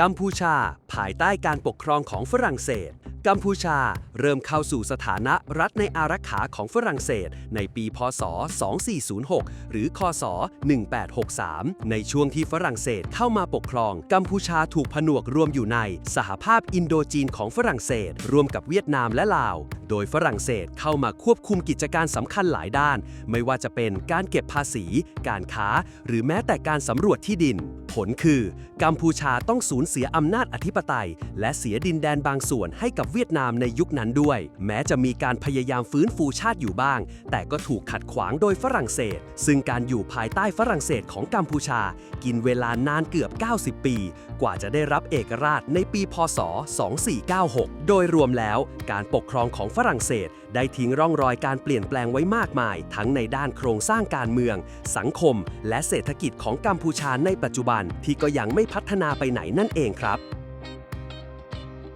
กัมพูชา ภายใต้การปกครองของฝรั่งเศส กัมพูชาเริ่มเข้าสู่สถานะรัฐในอารักขาของฝรั่งเศส ในปีพศ 2406 หรือ คศ 1863 ในช่วงที่ฝรั่งเศสเข้ามาปกครอง กัมพูชาถูกผนวกรวมอยู่ใน สหภาพอินโดจีนของฝรั่งเศส รวมกับเวียดนามและลาว โดยฝรั่งเศสเข้ามาควบคุมกิจการสำคัญหลายด้าน ไม่ว่าจะเป็นการเก็บภาษี การค้า หรือแม้แต่การสำรวจที่ดิน ผลคือ กัมพูชาต้องสูญเสียอำนาจอธิปไตย และเสียดินแดนบางส่วนให้กับเวียดนามในยุคนั้นด้วย แม้จะมีการพยายามฟื้นฟูชาติอยู่บ้าง แต่ก็ถูกขัดขวางโดยฝรั่งเศส ซึ่งการอยู่ภายใต้ฝรั่งเศสของกัมพูชา กินเวลานานเกือบ 90 ปี กว่าจะได้รับเอกราชในปี พศ 2496 โดยรวมแล้วการปกครองของฝรั่งเศส ได้ทิ้งร่องรอยการเปลี่ยนแปลงไว้มากมาย ทั้งในด้านโครงสร้างการเมือง สังคม และเศรษฐกิจของกัมพูชาในปัจจุบันที่ก็ยังไม่พัฒนาไปไหนนั่นเองครับ